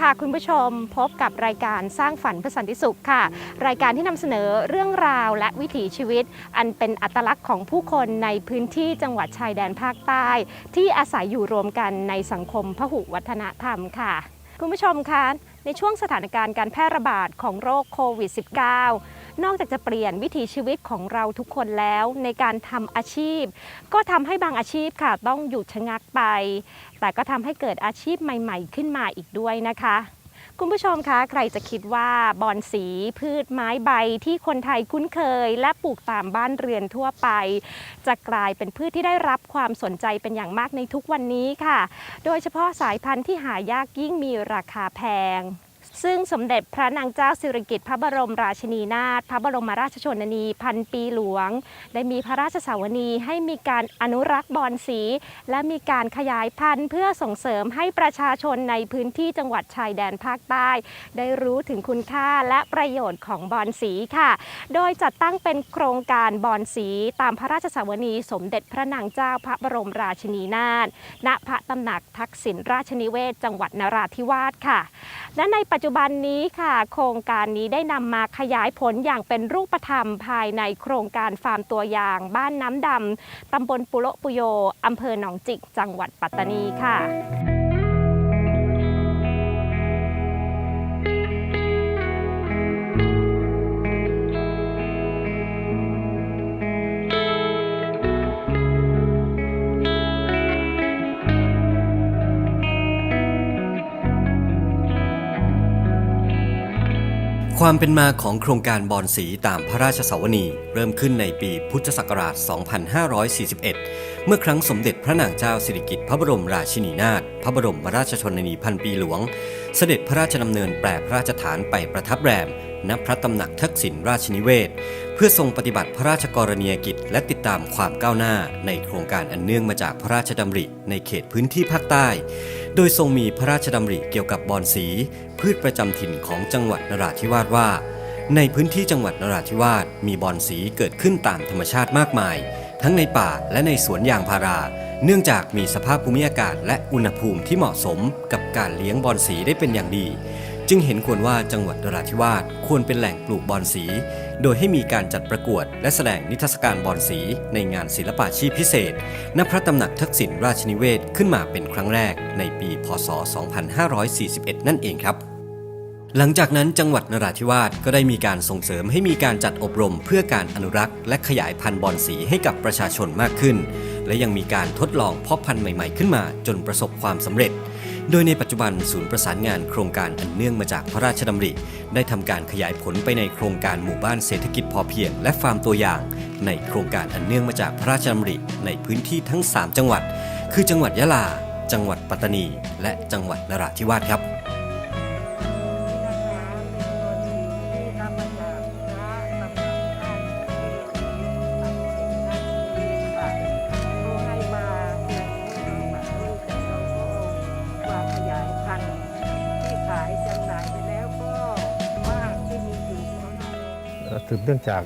ค่ะ คุณผู้ชมพบกับรายการสร้างฝันเพื่อสันติสุขค่ะ รายการที่นำเสนอเรื่องราวและวิถีชีวิต อันเป็นอัตลักษณ์ของผู้คนในพื้นที่จังหวัดชายแดนภาคใต้ ที่อาศัยอยู่รวมกันในสังคมพหุวัฒนธรรมค่ะ คุณผู้ชมคะในช่วงสถานการณ์การแพร่ระบาดของโรคโควิด -19 นอกจากจะเปลี่ยนวิถีชีวิตของเราทุกคนแล้วในการทำอาชีพ ก็ทำให้บางอาชีพค่ะต้องหยุดชะงักไป แต่ก็ทำให้เกิดอาชีพใหม่ ๆ ขึ้นมาอีกด้วยนะคะคุณผู้ชมคะใครจะคิดว่าบอนสีพืชไม้ใบที่คนไทยคุ้นเคย และปลูกตามบ้านเรือนทั่วไป จะกลายเป็นพืชที่ได้รับความสนใจเป็นอย่างมากในทุกวันนี้ค่ะ โดยเฉพาะสายพันธุ์ที่หายากยิ่งมีราคาแพง ซึ่งสมเด็จพระนางเจ้าสิริกิติ์พระบรมราชินีนาถพระบรมราชชนนีพันปีหลวง ได้มีพระราชสาวนีให้มีการอนุรักษ์บอนสี และมีการขยายพันธุ์ เพื่อส่งเสริมให้ประชาชนในพื้นที่จังหวัดชายแดนภาคใต้ ได้รู้ถึงคุณค่าและประโยชน์ของบอนสีค่ะ โดยจัดตั้งเป็นโครงการบอนสี ตามพระราชสาวนีสมเด็จพระนางเจ้าพระบรมราชินีนาถณพระตำหนักทักษิณราชนิเวศจังหวัดนราธิวาสค่ะ และในปัจจุบันนี้ค่ะ โครงการนี้ได้นำมาขยายผลอย่างเป็นรูปธรรมภายในโครงการฟาร์มตัวอย่าง บ้านน้ำดำตำบลปุโรปุโยอำเภอหนองจิก จังหวัดปัตตานีค่ะ ความเป็นมาของโครงการบอนสีตามพระราชสวนีเริ่มขึ้นในปีพุทธศักราช 2541 เมื่อครั้งสมเด็จพระนางเจ้าสิริกิติ์พระบรมราชินีนาถพระบรมราชชนนีพันปีหลวง เสด็จพระราชดำเนินแปรพระราชฐานไปประทับแรมณพระตำหนักทักษิณราชนิเวศ เพื่อทรงปฏิบัติพระราชกรณียกิจ และติดตามความก้าวหน้าในโครงการอันเนื่องมาจากพระราชดำริในเขตพื้นที่ภาคใต้ โดยทรงมีพระราชดำริเกี่ยวกับบอนสี พืชประจำถิ่นของจังหวัดนราธิวาสว่า ในพื้นที่จังหวัดนราธิวาสมีบอนสีเกิดขึ้นตามธรรมชาติมากมาย ทั้งในป่าและในสวนยางพารา เนื่องจากมีสภาพภูมิอากาศและอุณหภูมิที่เหมาะสมกับการเลี้ยงบอนสีได้เป็นอย่างดี จึงเห็นควรว่าจังหวัดนราธิวาสควรเป็นแหล่งปลูกบอนสี โดยให้มีการจัดประกวดและแสดงนิทรรศการบอนสีในงานศิลปาชีพพิเศษ ณ พระตำหนักทักษิณราชนิเวศขึ้นมาเป็นครั้งแรกในปี พศ 2541 นั่นเองครับหลังจากนั้นจังหวัดนราธิวาสก็ได้มีการส่งเสริมให้มีการจัดอบรมเพื่อการอนุรักษ์ และขยายพันธุ์บอนสีให้กับประชาชนมากขึ้น และยังมีการทดลองเพาะพันธุ์ใหม่ๆขึ้นมาจนประสบความสำเร็จ โดยในปัจจุบันศูนย์ประสานงานโครงการอันเนื่องมาจากพระราชดำริ ได้ทำการขยายผลไปในโครงการหมู่บ้านเศรษฐกิจพอเพียง และฟาร์มตัวอย่าง ในโครงการอันเนื่องมาจากพระราชดำริในพื้นที่ทั้ง 3 จังหวัด คือจังหวัดยะลา จังหวัดปัตตานี และจังหวัดนราธิวาสครับ เนื่องจาก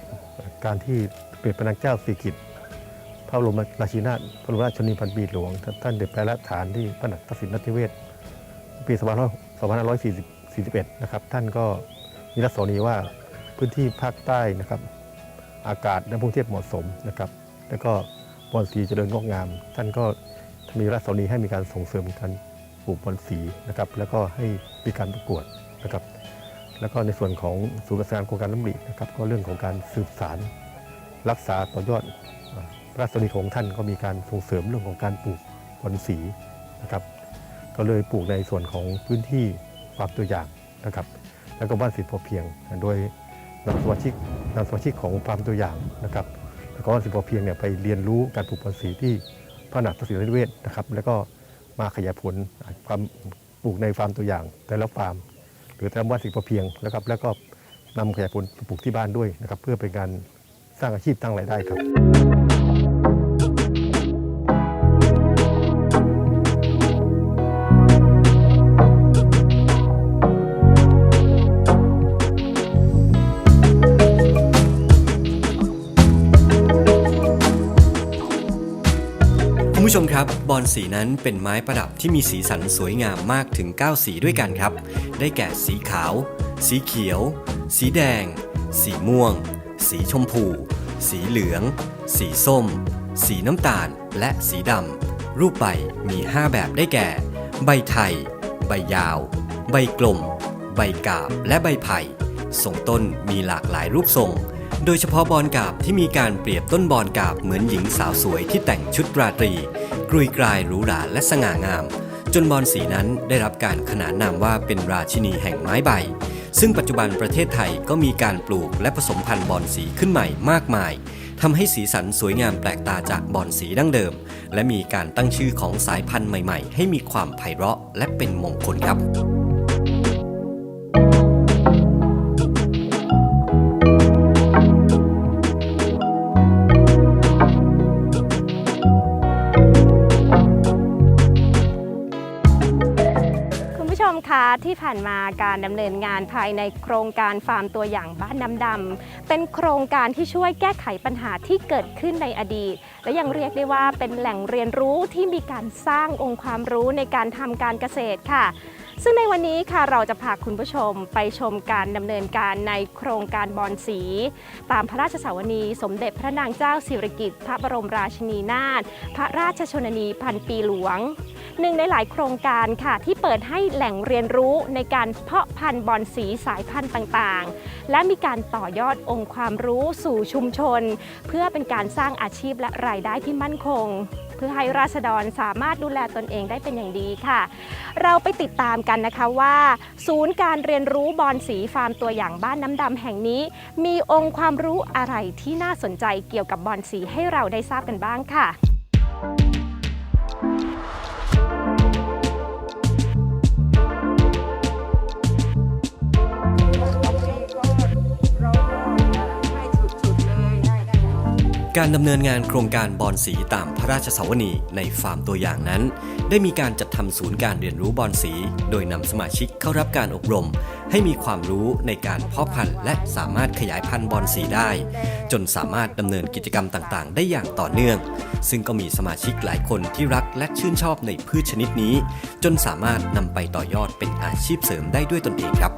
การที่เป็นพระนางเจ้าสิริกิตพระบรมราชินีนาถพระบรมราชชนนีพันปีหลวง ท่านเด็จไปละฐานที่พระนครทักษิณรัตนิเวศปี2541 นะครับ ท่านก็มีรัศนีว่าพื้นที่ภาคใต้นะครับ อากาศและภูมิเทศเหมาะสมนะครับ แล้วก็บอนสีเจริญงอกงาม ท่านก็มีรัศนีให้มีการส่งเสริมการปลูกบอนสีนะครับ แล้วก็ให้มีการประกวดนะครับ แล้วก็ในส่วนของศูนย์ประสานโครงการน้ำรินะครับก็เรื่องของการสืบสารรักษาต่อยอดพระราชนิของท่านก็มีการส่งเสริมเรื่องของการปลูกบอนสีนะครับ ก็เลยปลูกในส่วนของพื้นที่ฟาร์มตัวอย่างนะครับ แล้วก็บ้านสิทธิพอเพียง โดยนำสมาชิกนำสมาชิกของฟาร์มตัวอย่างนะครับแล้วก็บ้านสิทธิพอเพียงเนี่ยไปเรียนรู้การปลูกบอนสีที่พระนครทักษิณนิเวศน์นะครับ แล้วก็มาขยายผลความปลูกในฟาร์มตัวอย่างแต่ละฟาร์ม หรือทำวัดสิ่งพอเพียงแล้วครับแล้วก็นำขยายผลปปลูกที่บ้านด้วยนะครับเพื่อเป็นการสร้างอาชีพตั้งรายได้ครับ ชมครับบอนสีนั้นเป็นไม้ประดับที่มีสีสันสวยงามมากถึง 9 สีด้วยกันครับ ได้แก่สีขาว สีเขียว สีแดง สีม่วง สีชมพู สีเหลือง สีส้ม สีน้ำตาล และสีดำ รูปใบมี 5 แบบได้แก่ ใบไทย ใบยาว ใบกลม ใบกาบ และใบไผ่ทรงต้นมีหลากหลายรูปทรง โดยเฉพาะบอนกาบที่มีการเปรียบต้นบอนกาบเหมือนหญิงสาวสวยที่แต่งชุดราตรี กรุยกรายหรูหราและสง่างาม จนบอนสีนั้นได้รับการขนานนามว่าเป็นราชินีแห่งไม้ใบ ซึ่งปัจจุบันประเทศไทยก็มีการปลูกและผสมพันธุ์บอนสีขึ้นใหม่มากมายทำให้สีสันสวยงามแปลกตาจากบอนสีดั้งเดิม และมีการตั้งชื่อของสายพันธุ์ใหม่ ๆ ให้มีความไพเราะและเป็นมงคลครับ ที่ผ่านมาการดำเนินงานภายในโครงการฟาร์มตัวอย่างบ้านน้ำดำเป็นโครงการที่ช่วยแก้ไขปัญหาที่เกิดขึ้นในอดีต และยังเรียกได้ว่าเป็นแหล่งเรียนรู้ที่มีการสร้างองค์ความรู้ในการทำการเกษตรค่ะ ซึ่งในวันนี้ค่ะเราจะพาคุณผู้ชมไปชมการดำเนินการในโครงการบอนสี ตามพระราชสาวนีสมเด็จพระนางเจ้าสิริกิติ์พระบรมราชินีนาถพระราชชนนีพันปีหลวงหนึ่งในหลายโครงการค่ะ ที่เปิดให้แหล่งเรียนรู้ในการเพาะพันธุ์บอนสีสายพันธุ์ต่างๆ และมีการต่อยอดองค์ความรู้สู่ชุมชน เพื่อเป็นการสร้างอาชีพและรายได้ที่มั่นคง เพื่อให้ราษฎรสามารถดูแลตนเองได้เป็นอย่างดีค่ะ เราไปติดตามกันนะคะว่า ศูนย์การเรียนรู้บอนสีฟาร์มตัวอย่างบ้านน้ำดำแห่งนี้ มีองค์ความรู้อะไรที่น่าสนใจเกี่ยวกับบอนสีให้เราได้ทราบกันบ้างค่ะ การดำเนินงานโครงการบอนสีตามพระราชสวนีในฟาร์มตัวอย่างนั้น ได้มีการจัดทำศูนย์การเรียนรู้บอนสี โดยนำสมาชิกเข้ารับการอบรม ให้มีความรู้ในการเพาะพันธุ์และสามารถขยายพันธุ์บอนสีได้ จนสามารถดำเนินกิจกรรมต่างๆ ได้อย่างต่อเนื่อง ซึ่งก็มีสมาชิกหลายคนที่รักและชื่นชอบในพืชชนิดนี้ จนสามารถนำไปต่อยอดเป็นอาชีพเสริมได้ด้วยตนเองครับ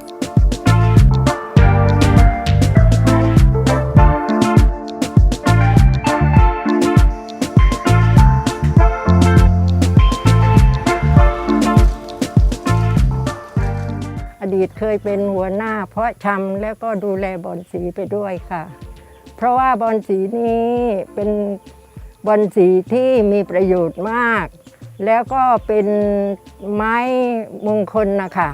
ดีตเคยเป็นหัวหน้า เพาะชำแล้วก็ดูแลบอนสีไปด้วยค่ะ เพราะว่าบอนสีนี้เป็นบอนสีที่มีประโยชน์มาก แล้วก็เป็นไม้มงคลนะคะ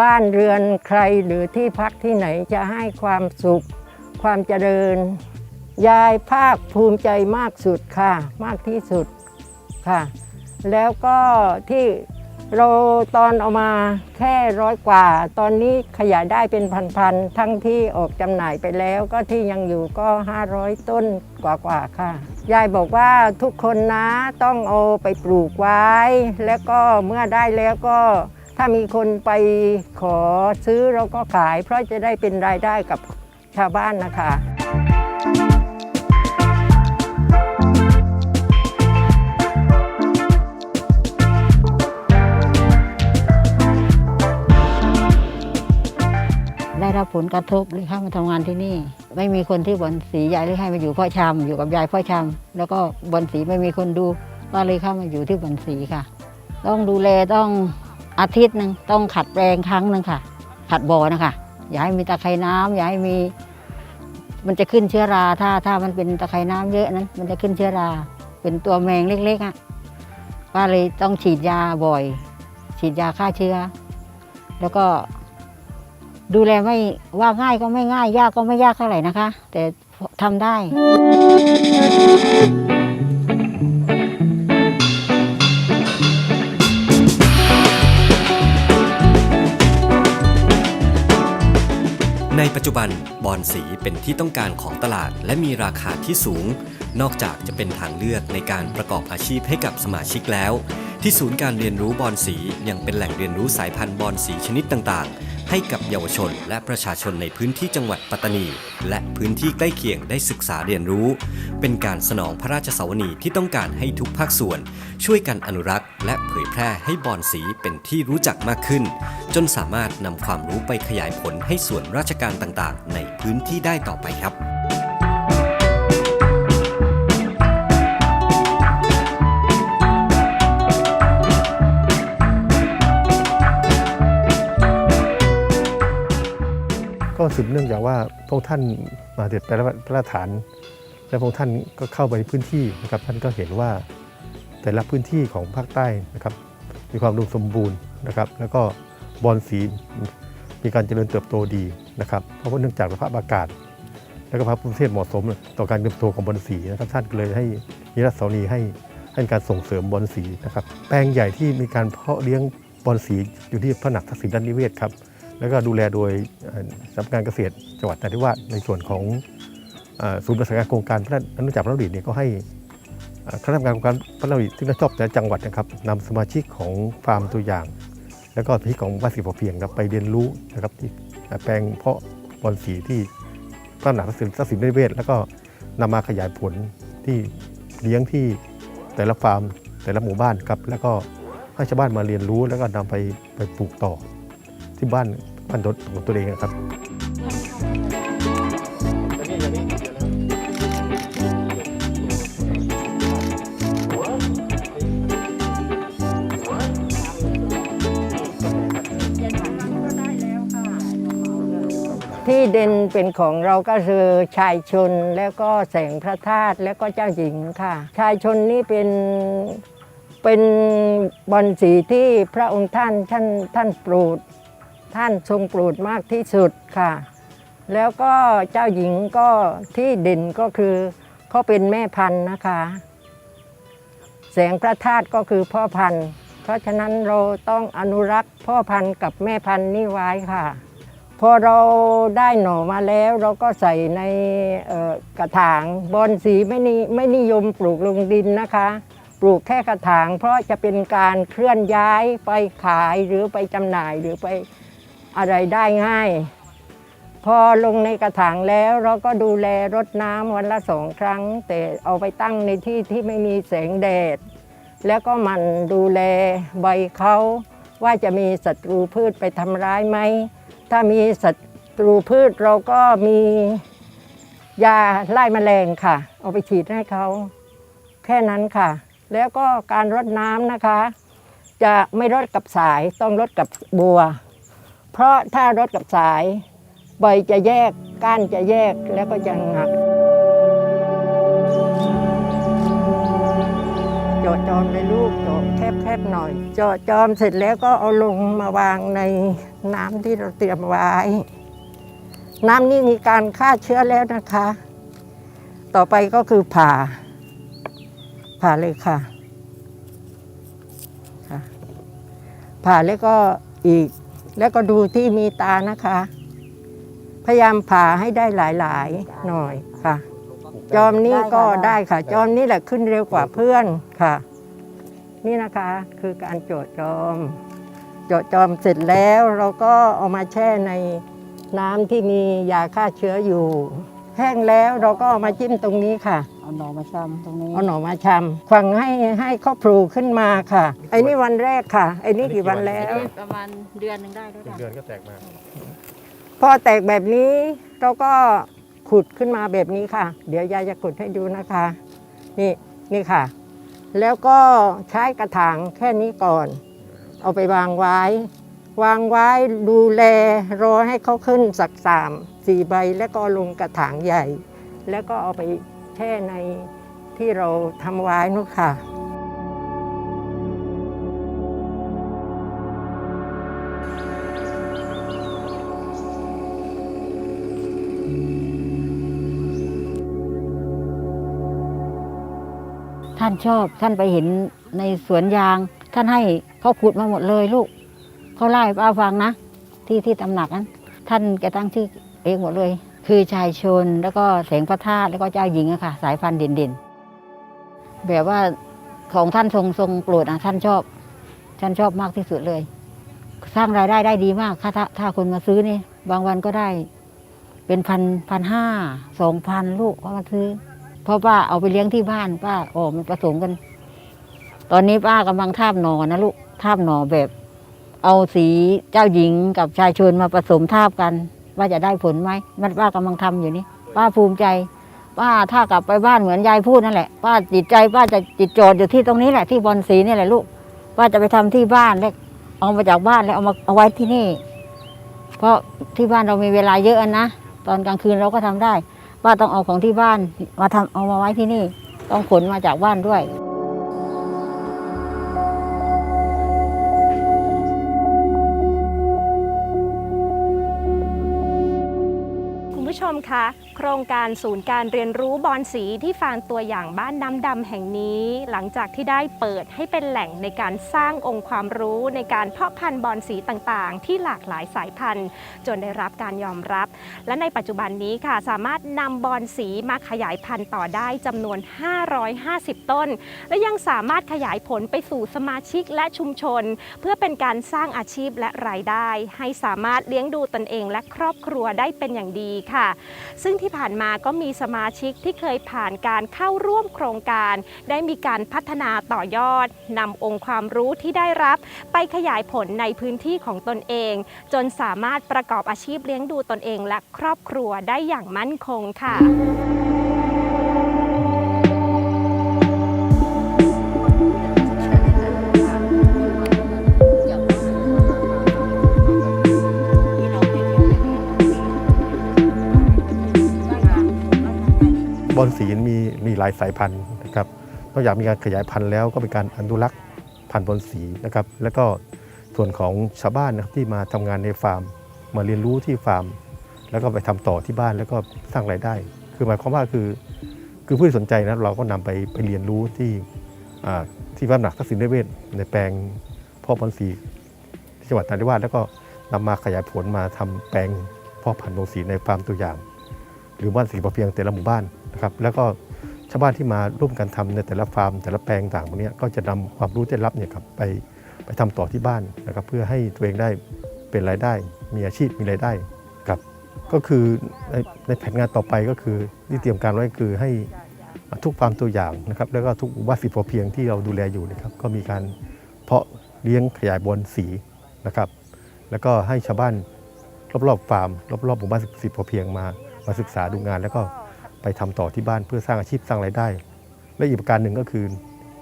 บ้านเรือนใครหรือที่พักที่ไหนจะให้ความสุข ความเจริญ ยายภาคภูมิใจมากสุดค่ะ มากที่สุดค่ะ แล้วก็ที่ เราตอนเอามาแค่ร้อยกว่า ตอนนี้ขยายได้เป็นพันๆ ทั้งที่ออกจำหน่ายไปแล้วก็ที่ยังอยู่ก็ 500 ต้นกว่าๆค่ะ ยายบอกว่าทุกคนนะต้องเอาไปปลูกไว้ แล้วก็เมื่อได้แล้วก็ถ้ามีคนไปขอซื้อเราก็ขาย เพราะจะได้เป็นรายได้กับชาวบ้านนะคะ รับผลกระทบเลยเข้ามาทำงานที่นี่ ไม่มีคนที่บอนสียายเลยให้มาอยู่พ่อชำอยู่กับยายพ่อชำแล้วก็บอนสีไม่มีคนดูก็เลยเข้ามาอยู่ที่บอนสีค่ะ ต้องดูแลต้องอาทิตย์หนึ่งต้องขัดแปลงครั้งหนึ่งค่ะ ขัดบ่อนะคะ อย่าให้มีตะไคร่น้ำอย่าให้มี มันจะขึ้นเชื้อราถ้าถ้ามันเป็นตะไคร่น้ำเยอะนั้น มันจะขึ้นเชื้อรา เป็นตัวแมงเล็กๆอะป้าเลยต้องฉีดยาบ่อย ฉีดยาฆ่าเชื้อ แล้วก็ ดูแลไม่ว่าง่ายก็ไม่ง่าย ยากก็ไม่ยากเท่าไหร่นะคะ แต่ทำได้ ในปัจจุบันบอนสีเป็นที่ต้องการของตลาดและมีราคาที่สูง นอกจากจะเป็นทางเลือกในการประกอบอาชีพให้กับสมาชิกแล้ว ที่ศูนย์การเรียนรู้บอนสียังเป็นแหล่งเรียนรู้สายพันธุ์บอนสีชนิดต่างๆ ให้กับเยาวชน และประชาชนในพื้นที่จังหวัดปัตตานี และพื้นที่ใกล้เคียงได้ศึกษาเรียนรู้ เป็นการสนองพระราชสวนีที่ต้องการให้ทุกภาคส่วน ช่วยกันอนุรักษ์ และเผยแพร่ให้บอนสีเป็นที่รู้จักมากขึ้น จนสามารถนำความรู้ไปขยายผลให้ส่วนราชการต่างๆ ในพื้นที่ได้ต่อไปครับ ก็สืบเนื่องจากว่าพระองค์ท่านมาเด็จไปพระราชฐาน และพระองค์ท่านก็เข้าไปในพื้นที่นะครับท่านก็เห็นว่าแต่ละพื้นที่ของภาคใต้นะครับมีความอุมสมบูรณ์นะครับ แล้วก็บอนสีมีการเจริญเติบโตดีนะครับเพราะว่าเนื่องจากสภาพอากาศ และก็พระภูมิประเทศเหมาะสม ต่อการเติบโตของบอนสีนะครับท่านเลยให้นิรัตเสานีให้ให้การส่งเสริมบอนสีนะครับ แปลงใหญ่ที่มีการเพาะเลี้ยงบอนสีอยู่ที่พระหนักทักษิณด้านนิเวศครับ แล้วก็ดูแลโดยสำนักงานเกษตรจังหวัดนราธิวาสในส่วนของศูนย์ประสานงานโครงการพระนุจักรพระนดิตเนี่ยก็ให้คณะกรรมการโครงการพระนดิตที่รับชอบแต่ละจังหวัดนะครับนำสมาชิกของฟาร์มตัวอย่าง แล้วก็สมาชิของบ้านสีพอเพียงนะไปเรียนรู้นะครับที่แปลงเพาะบอนสีที่พระหนักทักษิณทักษิณนิเวศแล้วก็นำมาขยายผลที่เลี้ยงที่แต่ละฟาร์มแต่ละหมู่บ้านครับ แล้วก็ให้ชาวบ้านมาเรียนรู้แล้วก็นำไปไปปลูกต่อ ที่บ้านบ้านรถของตัวเองนะครับที่เด่นเป็นของเราก็คือชายชนแล้วก็แสงพระธาตุแล้วก็เจ้าหญิงค่ะ ชายชนนี่เป็นเป็นบอนสีที่พระองค์ท่านท่านท่านโปรด ท่านทรงโปรดมากที่สุดค่ะ แล้วก็เจ้าหญิงก็ที่เด่นก็คือเขาเป็นแม่พันธุ์นะคะ แสงพระธาตุก็คือพ่อพันธุ์ เพราะฉะนั้นเราต้องอนุรักษ์พ่อพันธุ์กับแม่พันธุ์นี่ไว้ค่ะ พอเราได้หน่อมาแล้วเราก็ใส่ในกระถางบอนสีไม่นิไม่นิยมปลูกลงดินนะคะปลูกแค่กระถางเพราะจะเป็นการเคลื่อนย้ายไปขายหรือไปจำหน่ายหรือไป อะไรได้ง่าย พอลงในกระถางแล้วเราก็ดูแลรดน้ำวันละสองครั้ง แต่เอาไปตั้งในที่ที่ไม่มีแสงแดด แล้วก็มันดูแลใบเขาว่าจะมีศัตรูพืชไปทำร้ายไหม ถ้ามีศัตรูพืชเราก็มียาไล่แมลงค่ะ เอาไปฉีดให้เขา แค่นั้นค่ะ แล้วก็การรดน้ำนะคะ จะไม่รดกับสายต้องรดกับบัว เพราะถ้ารดกับสายใบจะแยกก้านจะแยกแล้วก็จะหักเจาะจอมเลยลูกเจาะแคบๆหน่อยเจาะจอมเสร็จแล้วก็เอาลงมาวางในน้ำที่เราเตรียมไว้ น้ำนี่มีการฆ่าเชื้อแล้วนะคะ ต่อไปก็คือผ่า ผ่าเลยค่ะค่ะผ่าแล้วก็อีก แล้วก็ดูที่มีตานะคะ พยายามผ่าให้ได้หลายๆ หน่อยค่ะ จอมนี่ก็ได้ค่ะ จอมนี่แหละขึ้นเร็วกว่าเพื่อนค่ะ นี่นะคะคือการโจทย์จอม โจทย์จอมเสร็จแล้วเราก็เอามาแช่ในน้ำที่มียาฆ่าเชื้ออยู่ ห้งแล้วเราก็เอามาจิ้มตรงนี้ค่ะ เอาหน่อมาชำตรงนี้เอาหน่อมาชำฝังให้ให้เขาโผล่ขึ้นมาค่ะ ไอ้นี่วันแรกค่ะ ไอ้นี่กี่วันแล้ว ประมาณเดือนหนึ่งได้ด้วยค่ะเดือนก็แตกมาพอแตกแบบนี้เราก็ขุดขึ้นมาแบบนี้ค่ะ เดี๋ยวยายจะขุดให้ดูนะคะ นี่นี่ค่ะ แล้วก็ใช้กระถางแค่นี้ก่อน เอาไปวางไว้ วางไว้ดูแลรอให้เขาขึ้นสักสามสี่ใบแล้วก็ลงกระถางใหญ่ แล้วก็เอาไปแช่ในที่เราทำไว้นู่นค่ะท่านชอบท่านไปเห็นในสวนยาง ท่านให้เขาขุดมาหมดเลยลูก เขาไล่ป้าฟังนะ ที่ที่ตำหนักนั้น ท่านแกตั้งชื่อเองหมดเลย คือชายชนแล้วก็แสงพระธาตุแล้วก็เจ้าหญิงอะค่ะ สายพันธุ์เด่นๆแบบว่าของท่านทรงทรงโปรดอะท่านชอบ ท่านชอบมากที่สุดเลย สร้างรายได้ได้ดีมากค่ะถ้าถ้าคนมาซื้อนี่บางวันก็ได้ เป็นพันพันห้าสองพันลูกเขามาซื้อ เพราะป้าเอาไปเลี้ยงที่บ้านป้าออกมันผสมกัน ตอนนี้ป้ากำลังทาบหนอนะลูกทาบหนอแบบ เอาสีเจ้าหญิงกับชายชนมาผสมทาบกัน ว่าจะได้ผลไหมมันป้ากำลังทำอยู่นี่ป้าภูมิใจ ป้าถ้ากลับไปบ้านเหมือนยายพูดนั่นแหละ ป้าจิตใจป้าจะจิตจดอยู่ที่ตรงนี้แหละที่บอลสีนี่แหละลูกป้าจะไปทำที่บ้านแล้วเอามาจากบ้านแล้วเอามาเอาไว้ที่นี่ เพราะที่บ้านเรามีเวลาเยอะนะตอนกลางคืนเราก็ทำได้ป้าต้องเอาของที่บ้านมาทำเอามาไว้ที่นี่ ต้องขนมาจากบ้านด้วย ผู้ชมคะโครงการศูนย์การเรียนรู้บอนสีที่ฟางตัวอย่างบ้านน้ำดำแห่งนี้ หลังจากที่ได้เปิดให้เป็นแหล่งในการสร้างองค์ความรู้ในการเพาะพันธุ์บอนสีต่างๆ ที่หลากหลายสายพันธุ์ จนได้รับการยอมรับ และในปัจจุบันนี้ค่ะ สามารถนำบอนสีมาขยายพันธุ์ต่อได้จำนวน 550 ต้น และยังสามารถขยายผลไปสู่สมาชิกและชุมชน เพื่อเป็นการสร้างอาชีพและรายได้ ให้สามารถเลี้ยงดูตนเองและครอบครัวได้เป็นอย่างดีค่ะ ซึ่งที่ผ่านมาก็มีสมาชิกที่เคยผ่านการเข้าร่วมโครงการ ได้มีการพัฒนาต่อยอดนำองค์ความรู้ที่ได้รับ ไปขยายผลในพื้นที่ของตนเอง จนสามารถประกอบอาชีพเลี้ยงดูตนเองและครอบครัวได้อย่างมั่นคงค่ะ อลสีมีมีหลายสายพันธุ์นะครับนอกจากมีการขยายพันธุ์แล้วก็เป็นการอนุรักษ์พันธุ์บอลสีนะครับ แล้วก็ส่วนของชาวบ้านนะครับที่มาทำงานในฟาร์ม มาเรียนรู้ที่ฟาร์ม แล้วก็ไปทำต่อที่บ้านแล้วก็สร้างรายได้ คือหมายความว่าคือคือผู้ที่สนใจนะเราก็นำไปไปเรียนรู้ที่ที่บ้านหนักทักษิณเวชในแปลงพ่อบอลสีที่จังหวัดนราธิวาสแล้วก็นำมาขยายผลมาทำแปลงพ่อพันธุ์บอลสีในฟาร์มตัวอย่าง หรือบ้านสีพอเพียงแต่ละหมู่บ้านนะครับแล้วก็ชาวบ้านที่มาร่วมกันทำในแต่ละฟาร์มแต่ละแปลงต่างพวกนี้ก็จะนำความรู้ที่ได้รับเนี่ยครับไปไปทำต่อที่บ้านนะครับเพื่อให้ตัวเองได้เป็นรายได้ มีอาชีพมีรายได้ครับก็คือในในแผนงานต่อไปก็คือที่เตรียมการไว้คือให้ทุกฟาร์มตัวอย่างนะครับแล้วก็ทุกบ้านสีพอเพียงที่เราดูแลอยู่นะครับก็มีการเพาะเลี้ยงขยายบอลสีนะครับ แล้วก็ให้ชาวบ้านรอบๆฟาร์มรอบๆหมู่บ้านสีพอเพียงมา มาศึกษาดูงาน แล้วก็ไปทำต่อที่บ้านเพื่อสร้างอาชีพสร้างรายได้ และอีกประการหนึ่งก็คือ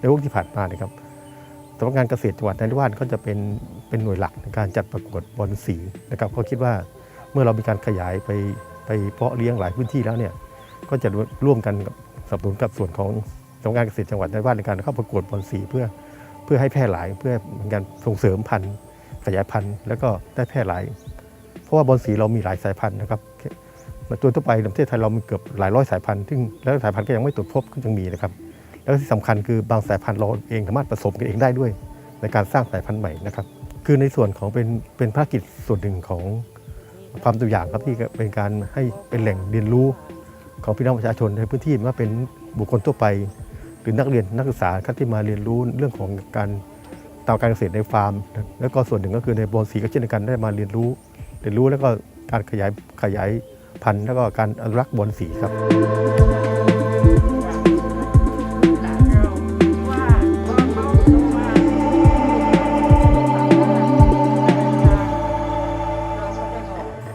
ในวงที่ผ่านมานะครับสำนักงานเกษตรจังหวัดนราธิวาสก็จะเป็นเป็นหน่วยหลักในการจัดประกวดบอลสีนะครับเขาคิดว่าเมื่อเรามีการขยายไปไปเพาะเลี้ยงหลายพื้นที่แล้วเนี่ยก็จะร่วมกันกับสนับสนุนกับส่วนของสำนักงานเกษตรจังหวัดนราธิวาสในการเข้าประกวดบอลสีเพื่อเพื่อให้แพร่หลายเพื่อเป็นการส่งเสริมพันธุ์ขยายพันธุ์ แล้วก็ได้แพร่หลาย เพราะว่าบอลสีเรามีหลายสายพันธุ์นะครับ ตัวทั่วไปในประเทศไทยเรามีเกือบหลายร้อยสายพันธุ์ซึ่งแล้วสายพันธุ์ก็ยังไม่ตรวจพบก็ยังมีนะครับ แล้วที่สำคัญคือบางสายพันธุ์เราเองสามารถผสมกันเองได้ด้วย ในการสร้างสายพันธุ์ใหม่นะครับ คือในส่วนของเป็นเป็นภารกิจส่วนหนึ่งของความตัวอย่างครับที่เป็นการให้เป็นแหล่งเรียนรู้ของพี่น้องประชาชนในพื้นที่ไม่ว่าเป็นบุคคลทั่วไป หรือนักเรียนนักศึกษาครับที่มาเรียนรู้เรื่องของการตามการเกษตรในฟาร์ม แล้วก็ส่วนหนึ่งก็คือในบอนสีก็เช่นกันได้มาเรียนรู้ เรียนรู้แล้วก็การขยายขยาย พันธุ์แล้วก็การอนุรักษ์บอนสีครับ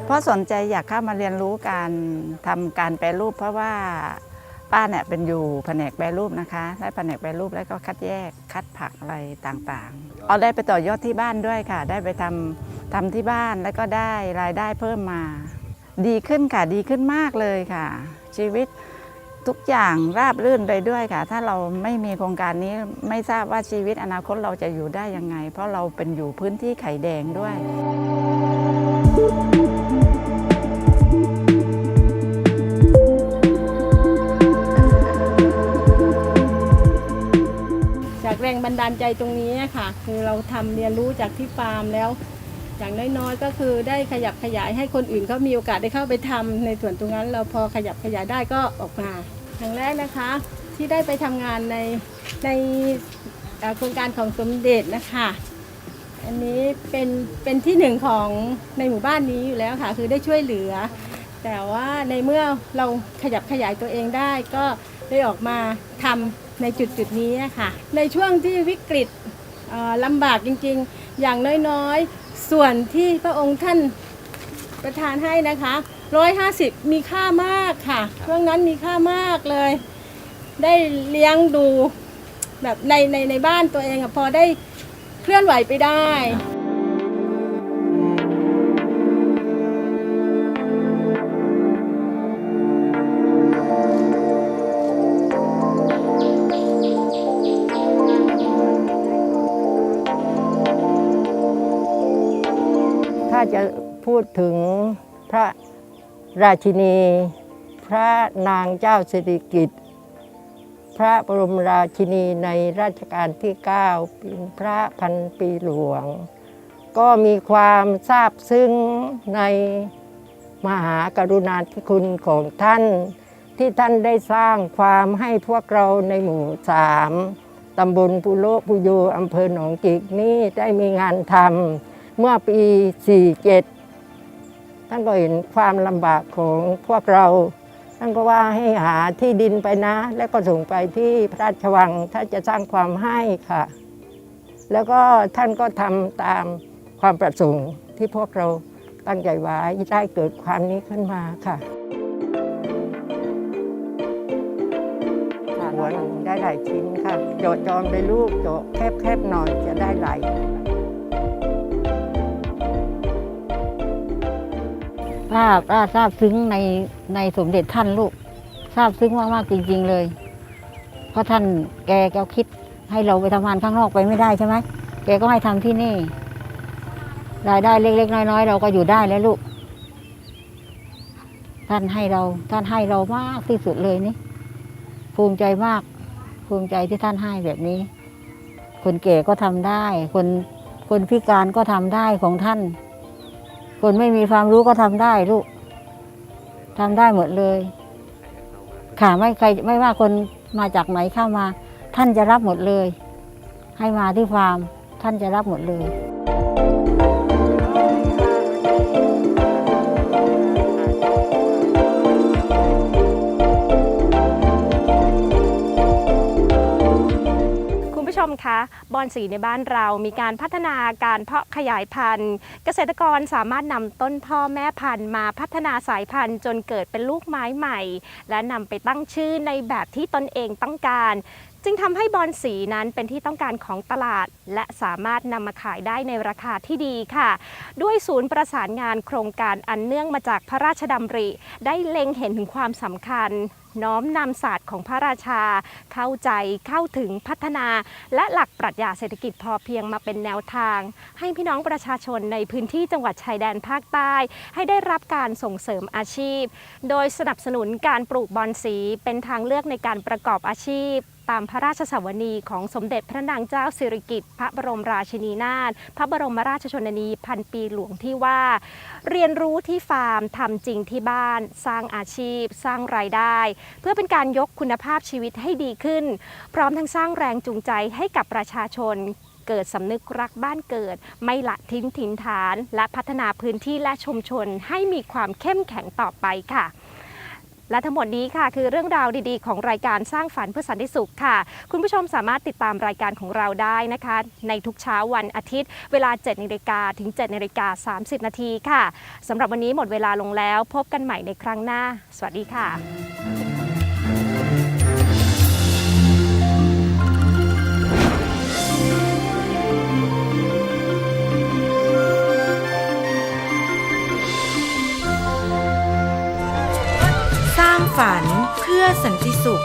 เพราะสนใจอยากเข้ามาเรียนรู้การทำการแปรรูป เพราะว่าป้าเนี่ยเป็นอยู่แผนกแปรรูปนะคะได้แผนกแปรรูปแล้วก็คัดแยกคัดผักอะไรต่างๆ เอาได้ไปต่อยอดที่บ้านด้วยค่ะ ได้ไปทำทำที่บ้านแล้วก็ได้รายได้เพิ่มมา ดีขึ้นค่ะดีขึ้นมากเลยค่ะ ชีวิตทุกอย่างราบรื่นไปด้วยค่ะ ถ้าเราไม่มีโครงการนี้ไม่ทราบว่าชีวิตอนาคตเราจะอยู่ได้ยังไง เพราะเราเป็นอยู่พื้นที่ไข่แดงด้วยจากแรงบันดาลใจตรงนี้ค่ะ คือเราทำเรียนรู้จากที่ฟาร์มแล้ว อย่างน้อยๆก็คือได้ขยับขยายให้คนอื่นเขามีโอกาสได้เข้าไปทำในส่วนตรงนั้นเราพอขยับขยายได้ก็ออกมาครั้งแรกนะคะ ที่ได้ไปทำงานในในโครงการของสมเด็จนะคะอันนี้เป็นเป็นที่หนึ่งของในหมู่บ้านนี้อยู่แล้วค่ะ คือได้ช่วยเหลือ แต่ว่าในเมื่อเราขยับขยายตัวเองได้ก็ได้ออกมาทำในจุดจุดนี้นะคะในช่วงที่วิกฤตลำบากจริงๆ อย่างน้อยๆ ส่วนที่พระองค์ท่านประทานให้นะคะ150มีค่ามากค่ะเรื่องนั้นมีค่ามากเลย ได้เลี้ยงดูแบบในในในบ้านตัวเองอะพอได้เคลื่อนไหวไปได้ ดถึงพระราชินี พระนางเจ้าสิริกิติ์พระบรมราชินีในรัชกาลที่ 9 เป็นพระพันปีหลวง ก็มีความซาบซึ้งในมหากรุณาธิคุณของท่าน ที่ท่านได้สร้างความให้พวกเราในหมู่สามตำบลปุโลปุโยอำเภอหนองจิกนี่ได้มีงานทำเมื่อปี 47 ท่านก็เห็นความลำบากของพวกเรา ท่านก็ว่าให้หาที่ดินไปนะ แล้วก็ส่งไปที่พระราชวังถ้านจะสร้างความให้ค่ะ แล้วก็ท่านก็ทำตามความประสงค์ที่พวกเราตั้งใจไว้ได้เกิดความนี้ขึ้นมาค่ะหัวหนึ่งได้หลายชิ้นค่ะ โจาะจอมเลยลูกโจแคบๆหน่อยจะได้หลาย ป้าป้าทราบซึ้งในในสมเด็จท่านลูกทราบซึ้งมากๆจริง ๆเลย เพราะท่านแกแกคิดให้เราไปทำงานข้างนอกไปไม่ได้ใช่ไหมแกก็ให้ทำที่นี่ รายได้เล็ก ๆ น้อย ๆ เราก็อยู่ได้แล้วลูก ท่านให้เรา ท่านให้เรามากที่สุดเลยนี่ ภูมิใจมาก ภูมิใจที่ท่านให้แบบนี้ คนแก่ก็ทำได้ คนคนพิการก็ทำได้ของท่าน คนไม่มีความรู้ก็ทำได้ลูกทำได้หมดเลยค่ะไม่ใครไม่ว่าคนมาจากไหนเข้ามา ท่านจะรับหมดเลย ให้มาที่ฟาร์มท่านจะรับหมดเลย มคะบอนสีในบ้านเรามีการพัฒนาการเพาะขยายพันธุ์ เกษตรกรสามารถนำต้นพ่อแม่พันธุ์มาพัฒนาสายพันธุ์จนเกิดเป็นลูกไม้ใหม่ และนำไปตั้งชื่อในแบบที่ตนเองต้องการ จึงทำให้บอนสีนั้นเป็นที่ต้องการของตลาด และสามารถนำมาขายได้ในราคาที่ดีค่ะ ด้วยศูนย์ประสานงานโครงการอันเนื่องมาจากพระราชดำริ ได้เล็งเห็นถึงความสำคัญ น้อมนำศาสตร์ของพระราชา เข้าใจเข้าถึงพัฒนา และหลักปรัชญาเศรษฐกิจพอเพียงมาเป็นแนวทาง ให้พี่น้องประชาชนในพื้นที่จังหวัดชายแดนภาคใต้ ให้ได้รับการส่งเสริมอาชีพ โดยสนับสนุนการปลูกบอนสีเป็นทางเลือกในการประกอบอาชีพ ตามพระราชสวนีของสมเด็จพระนางเจ้าสิริกิติ์พระบรมราชินีนาถพระบรมราชชนนีพันปีหลวงที่ว่า เรียนรู้ที่ฟาร์มทำจริงที่บ้าน สร้างอาชีพ สร้างรายได้ เพื่อเป็นการยกคุณภาพชีวิตให้ดีขึ้น พร้อมทั้งสร้างแรงจูงใจให้กับประชาชนเกิดสำนึกรักบ้านเกิด ไม่ละทิ้งถิ่นฐาน และพัฒนาพื้นที่และชุมชนให้มีความเข้มแข็งต่อไปค่ะ และทั้งหมดนี้ค่ะคือเรื่องราวดีๆ ของรายการสร้างฝันเพื่อสันติสุขค่ะ คุณผู้ชมสามารถติดตามรายการของเราได้นะคะ ในทุกเช้าวันอาทิตย์ เวลา7นาฬิกาถึง7นาฬิกา30 นาทีค่ะสำหรับวันนี้หมดเวลาลงแล้ว พบกันใหม่ในครั้งหน้า สวัสดีค่ะ ฝันเพื่อสันติสุข